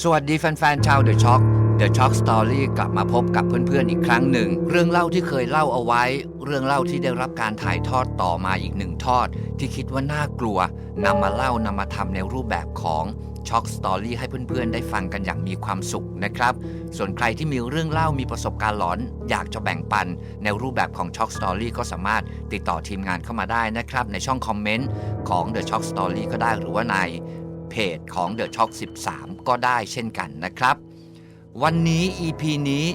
สวัสดีแฟนๆชาว The Shock The Shock Story กลับมาพบกับเพื่อนๆอีกครั้งหนึ่ง เรื่องเล่าที่เคยเล่าเอาไว้ เรื่องเล่าที่ได้รับการถ่ายทอดต่อมาอีกหนึ่งทอด ที่คิดว่าน่ากลัวนำมาเล่านำมาทำในรูปแบบของ Shock Story ให้เพื่อนๆ ได้ฟังกันอย่างมีความสุขนะครับ ส่วนใครที่มีเรื่องเล่ามีประสบการณ์หลอน อยากจะแบ่งปัน ในรูปแบบของ Shock Story ก็สามารถติดต่อทีมงานเข้ามาได้นะครับ ในช่องคอมเมนต์ของ The Shock Story ก็ได้หรือว่าใน เพจของ The Shock 13 ก็ได้เช่นกันนะครับ วันนี้ EP นี้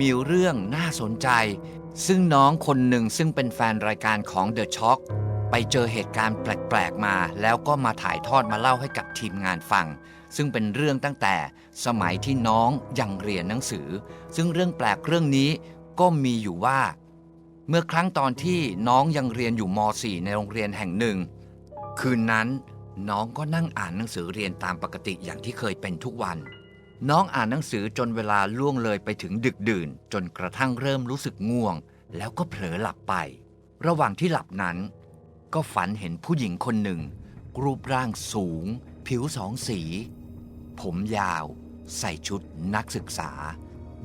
มีเรื่องน่าสนใจ ซึ่งน้องคนหนึ่งซึ่งเป็นแฟนรายการของ The Shock ไปเจอเหตุการณ์แปลกๆมา แล้วก็มาถ่ายทอดมาเล่าให้กับทีมงานฟัง ซึ่งเป็นเรื่องตั้งแต่สมัยที่น้องยังเรียนหนังสือ ซึ่งเรื่องแปลกเรื่องนี้ก็มีอยู่ว่า เมื่อครั้งตอนที่น้องยังเรียนอยู่ม .4 ในโรงเรียนแห่งหนึ่ง คืนนั้น น้องก็นั่งอ่านหนังสือเรียนตามปกติอย่างที่เคยเป็นทุกวัน น้องอ่านหนังสือจนเวลาล่วงเลยไปถึงดึกดื่น จนกระทั่งเริ่มรู้สึกง่วง แล้วก็เผลอหลับไป ระหว่างที่หลับนั้น ก็ฝันเห็นผู้หญิงคนหนึ่ง รูปร่างสูง ผิวสองสี ผมยาว ใส่ชุดนักศึกษา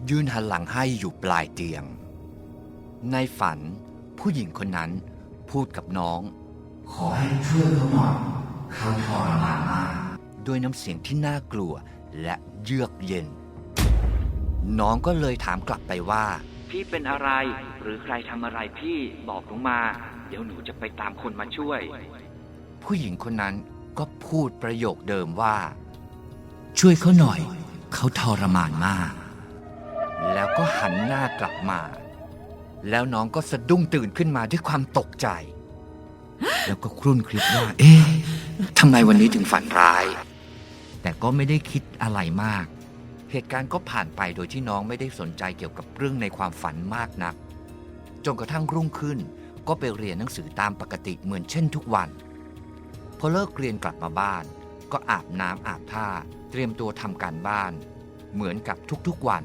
ยืนหันหลังให้อยู่ปลายเตียง ในฝันผู้หญิงคนนั้นพูดกับน้อง ขอให้ช่วยเขาหน่อย เขาทรมานมากด้วยน้ำเสียงที่น่ากลัวและเยือกเย็น น้องก็เลยถามกลับไปว่า พี่เป็นอะไร หรือใครทำอะไรพี่บอกหนูมา เดี๋ยวหนูจะไปตามคนมาช่วย ผู้หญิงคนนั้นก็พูดประโยคเดิมว่า ช่วยเขาหน่อย เขาทรมานมาก แล้วก็หันหน้ากลับมา แล้วน้องก็สะดุ้งตื่นขึ้นมาด้วยความตกใจ แล้วก็ครุ่นคิดว่า เอ๊ะ ทำไมวันนี้ถึงฝันร้าย แต่ก็ไม่ได้คิดอะไรมาก เหตุการณ์ก็ผ่านไปโดยที่น้องไม่ได้สนใจเกี่ยวกับเรื่องในความฝันมากนัก จนกระทั่งรุ่งขึ้น ก็ไปเรียนหนังสือตามปกติเหมือนเช่นทุกวัน พอเลิกเรียนกลับมาบ้าน ก็อาบน้ำอาบท่า เตรียมตัวทำการบ้าน เหมือนกับทุกๆวัน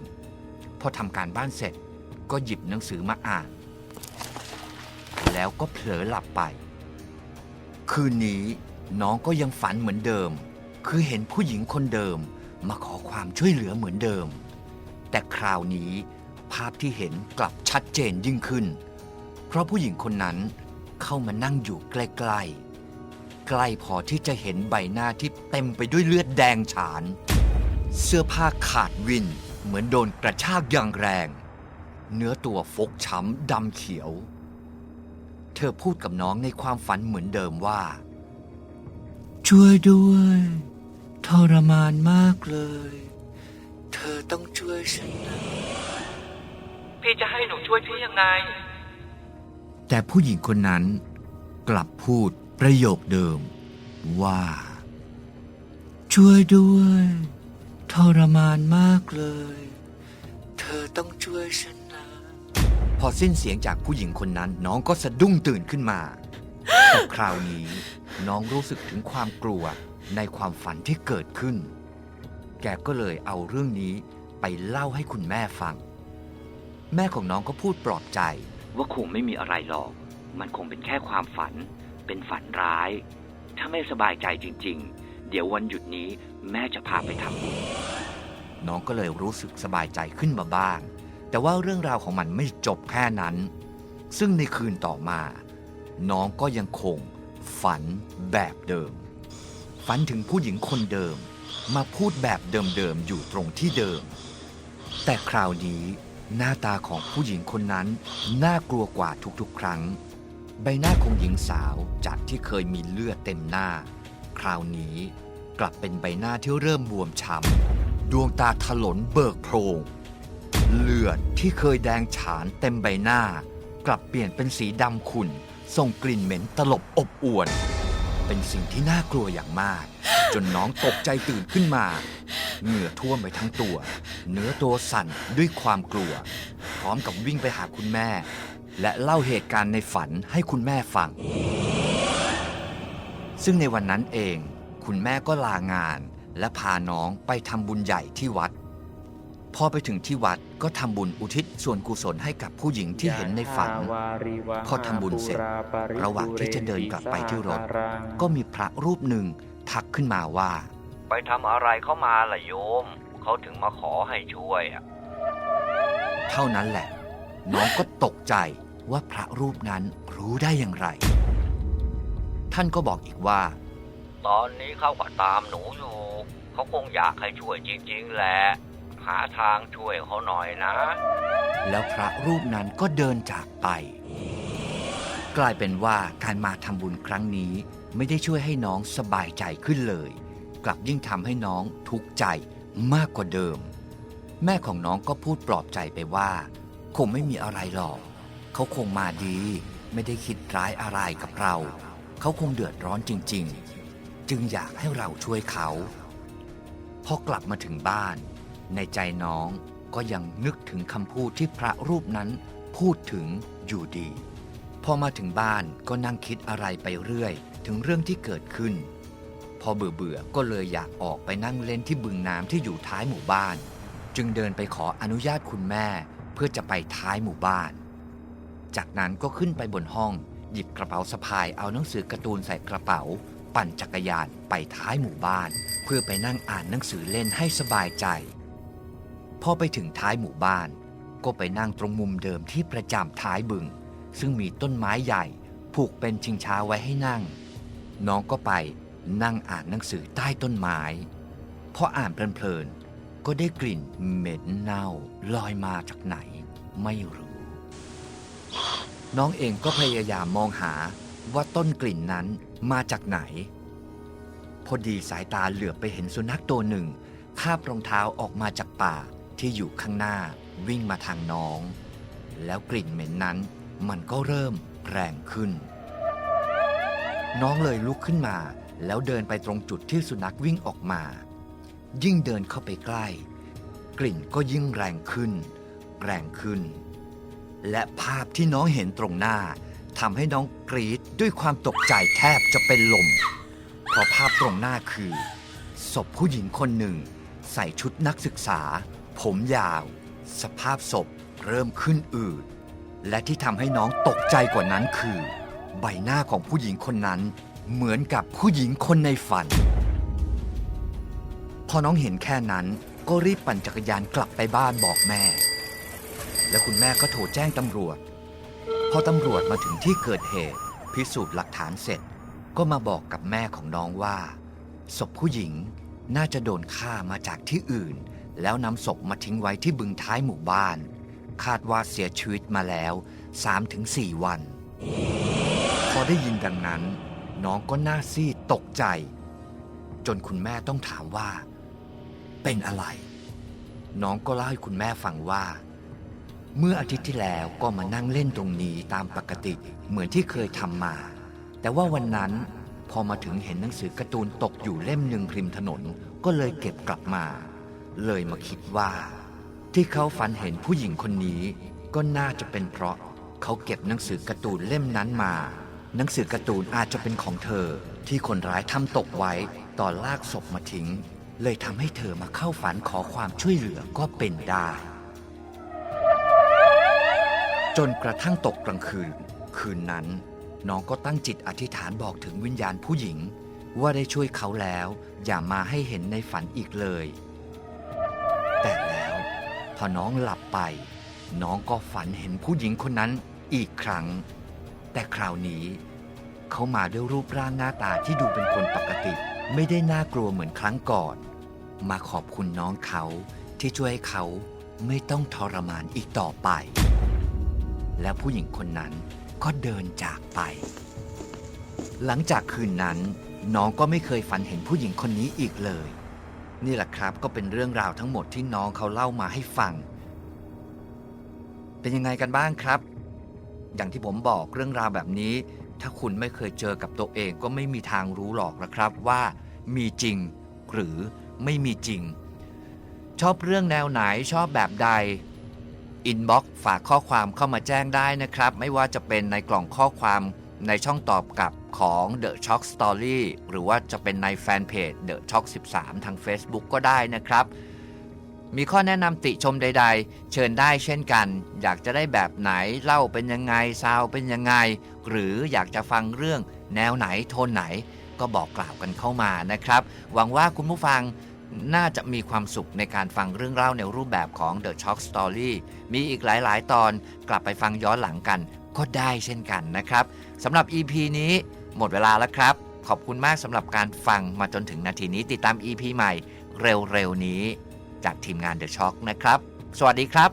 พอทำการบ้านเสร็จ ก็หยิบหนังสือมาอ่าน แล้วก็เผลอหลับไป คืนนี้ น้องก็ยังฝันเหมือนเดิม คือเห็นผู้หญิงคนเดิมมาขอความช่วยเหลือเหมือนเดิม แต่คราวนี้ภาพที่เห็นกลับชัดเจนยิ่งขึ้น เพราะผู้หญิงคนนั้นเข้ามานั่งอยู่ใกล้ๆ ใกล้พอที่จะเห็นใบหน้าที่เต็มไปด้วยเลือดแดงฉาน เสื้อผ้าขาดวินเหมือนโดนกระชากอย่างแรง เนื้อตัวฟกช้ำดำเขียว เธอพูดกับน้องในความฝันเหมือนเดิมว่า ช่วยด้วย ทรมานมากเลย เธอต้องช่วยฉันนะพี่จะให้หนูช่วยพี่ยังไง แต่ผู้หญิงคนนั้นกลับพูดประโยคเดิมว่า ช่วยด้วย ทรมานมากเลย เธอต้องช่วยฉันนะ พอสิ้นเสียงจากผู้หญิงคนนั้นน้องก็สะดุ้งตื่นขึ้นมาแต่คราวนี้ น้องรู้สึกถึงความกลัวในความฝันที่เกิดขึ้น แกก็เลยเอาเรื่องนี้ไปเล่าให้คุณแม่ฟัง แม่ของน้องก็พูดปลอบใจ ว่าคงไม่มีอะไรหรอก มันคงเป็นแค่ความฝัน เป็นฝันร้าย ถ้าไม่สบายใจจริง ๆ เดี๋ยววันหยุดนี้แม่จะพาไปทำบุญ น้องก็เลยรู้สึกสบายใจขึ้นมาบ้าง แต่ว่าเรื่องราวของมันไม่จบแค่นั้น ซึ่งในคืนต่อมา น้องก็ยังคง ฝันแบบเดิม ฝันถึงผู้หญิงคนเดิม มาพูดแบบเดิมๆอยู่ตรงที่เดิม แต่คราวนี้หน้าตาของผู้หญิงคนนั้นน่ากลัวกว่าทุกๆ ครั้ง ใบหน้าของหญิงสาวจากที่เคยมีเลือดเต็มหน้า คราวนี้กลับเป็นใบหน้าที่เริ่มบวมช้ำดวงตาถลนเบิกโพรงเลือดที่เคยแดงฉานเต็มใบหน้ากลับเปลี่ยนเป็นสีดำขุ่น ส่งกลิ่นเหม็นตลบอบอวน เป็นสิ่งที่น่ากลัวอย่างมาก จนน้องตกใจตื่นขึ้นมา เหงื่อท่วมไปทั้งตัว เนื้อตัวสั่นด้วยความกลัว พร้อมกับวิ่งไปหาคุณแม่ และเล่าเหตุการณ์ในฝันให้คุณแม่ฟัง ซึ่งในวันนั้นเอง คุณแม่ก็ลางาน และพาน้องไปทำบุญใหญ่ที่วัด พอไปถึงที่วัดก็ทำบุญอุทิศส่วนกุศลให้กับผู้หญิงที่เห็นในฝัน พอทำบุญเสร็จ ระหว่างที่จะเดินกลับไปที่รถ ก็มีพระรูปหนึ่งทักขึ้นมาว่า ไปทำอะไรเข้ามาล่ะโยม เขาถึงมาขอให้ช่วยอะเท่านั้นแหละ น้องก็ตกใจว่าพระรูปนั้นรู้ได้อย่างไร ท่านก็บอกอีกว่า ตอนนี้เขาก็ตามหนูอยู่ เขาคงอยากให้ช่วยจริงๆแหละ หาทางช่วยเขาหน่อยนะ แล้วพระรูปนั้นก็เดินจากไป กลายเป็นว่าการมาทำบุญครั้งนี้ไม่ได้ช่วยให้น้องสบายใจขึ้นเลย กลับยิ่งทำให้น้องทุกข์ใจมากกว่าเดิม แม่ของน้องก็พูดปลอบใจไปว่า คงไม่มีอะไรหรอก เขาคงมาดี ไม่ได้คิดร้ายอะไรกับเรา เขาคงเดือดร้อนจริง ๆ จึงอยากให้เราช่วยเขาพอกลับมาถึงบ้าน ในใจน้องก็ยังนึกถึงคำพูดที่พระรูปนั้นพูดถึงอยู่ดี พอมาถึงบ้านก็นั่งคิดอะไรไปเรื่อย ถึงเรื่องที่เกิดขึ้น พอเบื่อเบื่อๆก็เลยอยากออกไปนั่งเล่นที่บึงน้ำที่อยู่ท้ายหมู่บ้าน จึงเดินไปขออนุญาตคุณแม่เพื่อจะไปท้ายหมู่บ้าน จากนั้นก็ขึ้นไปบนห้อง หยิบกระเป๋าสะพายเอาหนังสือการ์ตูนใส่กระเป๋า ปั่นจักรยานไปท้ายหมู่บ้าน เพื่อไปนั่งอ่านหนังสือเล่นให้สบายใจ พอไปถึงท้ายหมู่บ้าน ก็ไปนั่งตรงมุมเดิมที่ประจำท้ายบึง ซึ่งมีต้นไม้ใหญ่ ผูกเป็นชิงช้าไว้ให้นั่ง น้องก็ไปนั่งอ่านหนังสือใต้ต้นไม้พออ่านเพลินๆก็ได้กลิ่นเหม็นเน่าลอยมาจากไหน ไม่รู้ น้องเองก็พยายามมองหาว่าต้นกลิ่นนั้นมาจากไหน พอดีสายตาเหลือบไปเห็นสุนัขตัวหนึ่งคาบรองเท้าออกมาจากป่า ที่อยู่ข้างหน้าวิ่งมาทางน้อง แล้วกลิ่นเหม็นนั้นมันก็เริ่มแรงขึ้น น้องเลยลุกขึ้นมา แล้วเดินไปตรงจุดที่สุนัขวิ่งออกมา ยิ่งเดินเข้าไปใกล้ กลิ่นก็ยิ่งแรงขึ้น แรงขึ้น และภาพที่น้องเห็นตรงหน้าทำให้น้องกรีดด้วยความตกใจแทบจะเป็นลม เพราะภาพตรงหน้าคือ ศพผู้หญิงคนหนึ่ง ใส่ชุดนักศึกษา ผมยาว สภาพศพเริ่มขึ้นอืด และที่ทำให้น้องตกใจกว่านั้นคือ ใบหน้าของผู้หญิงคนนั้น เหมือนกับผู้หญิงคนในฝัน พอน้องเห็นแค่นั้นก็รีบปั่นจักรยานกลับไปบ้านบอกแม่ แล้วคุณแม่ก็โทรแจ้งตำรวจ พอตำรวจมาถึงที่เกิดเหตุ พิสูจน์หลักฐานเสร็จ ก็มาบอกกับแม่ของน้องว่า ศพผู้หญิงน่าจะโดนฆ่ามาจากที่อื่น แล้วนำศพมาทิ้งไว้ที่บึงท้ายหมู่บ้าน คาดว่าเสียชีวิตมาแล้ว 3-4 วัน พอได้ยินดังนั้น น้องก็หน้าซีดตกใจ จนคุณแม่ต้องถามว่า เป็นอะไร น้องก็เล่าให้คุณแม่ฟังว่า เมื่ออาทิตย์ที่แล้วก็มานั่งเล่นตรงนี้ตามปกติเหมือนที่เคยทำมา แต่ว่าวันนั้นพอมาถึงเห็นหนังสือการ์ตูนตกอยู่เล่มหนึ่งริมถนนก็เลยเก็บกลับมา เลยมาคิดว่า ที่เขาฝันเห็นผู้หญิงคนนี้ก็น่าจะเป็นเพราะเขาเก็บหนังสือการ์ตูนเล่มนั้นมา หนังสือการ์ตูนอาจจะเป็นของเธอ ที่คนร้ายทำตกไว้ตอนลากศพมาทิ้ง เลยทำให้เธอมาเข้าฝันขอความช่วยเหลือก็เป็นได้ จนกระทั่งตกกลางคืน คืนนั้น น้องก็ตั้งจิตอธิษฐานบอกถึงวิญญาณผู้หญิง ว่าได้ช่วยเขาแล้ว อย่ามาให้เห็นในฝันอีกเลย อน้องหลับไป น้องก็ฝันเห็นผู้หญิงคนนั้นอีกครั้ง แต่คราวนี้ เขามาด้วยรูปร่างหน้าตาที่ดูเป็นคนปกติ ไม่ได้น่ากลัวเหมือนครั้งก่อน มาขอบคุณน้องเขาที่ช่วยให้เขาไม่ต้องทรมานอีกต่อไป และผู้หญิงคนนั้นก็เดินจากไป หลังจากคืนนั้น น้องก็ไม่เคยฝันเห็นผู้หญิงคนนี้อีกเลย นี่แหละครับก็เป็นเรื่องราวทั้งหมดที่น้องเขาเล่ามาให้ฟัง เป็นยังไงกันบ้างครับ อย่างที่ผมบอกเรื่องราวแบบนี้ ถ้าคุณไม่เคยเจอกับตัวเองก็ไม่มีทางรู้หรอกนะครับว่ามีจริงหรือไม่มีจริง ชอบเรื่องแนวไหนชอบแบบใดอินบ็อกฝากข้อความเข้ามาแจ้งได้นะครับ ไม่ว่าจะเป็นในกล่องข้อความในช่องตอบกลับ ของ The Shock Story หรือว่าจะเป็นในแฟนเพจ The Shock 13 ทาง Facebook ก็ได้นะครับ มีข้อแนะนำติชมใด ๆ เชิญได้เช่นกัน อยากจะได้แบบไหนเล่าเป็นยังไงซาวเป็นยังไง หรืออยากจะฟังเรื่องแนวไหนโทนไหนก็บอกกล่าวกันเข้ามานะครับ หวังว่าคุณผู้ฟังน่าจะมีความสุขในการฟังเรื่องเล่าในรูปแบบของ The Shock Story มีอีกหลาย ๆ ตอนกลับไปฟังย้อนหลังกันก็ได้เช่นกันนะครับสำหรับ EP นี้ หมดเวลาแล้วครับ ขอบคุณมากสำหรับการฟังมาจนถึงนาทีนี้ติดตาม EP ใหม่เร็วๆนี้ จากทีมงาน The Shock นะครับ สวัสดีครับ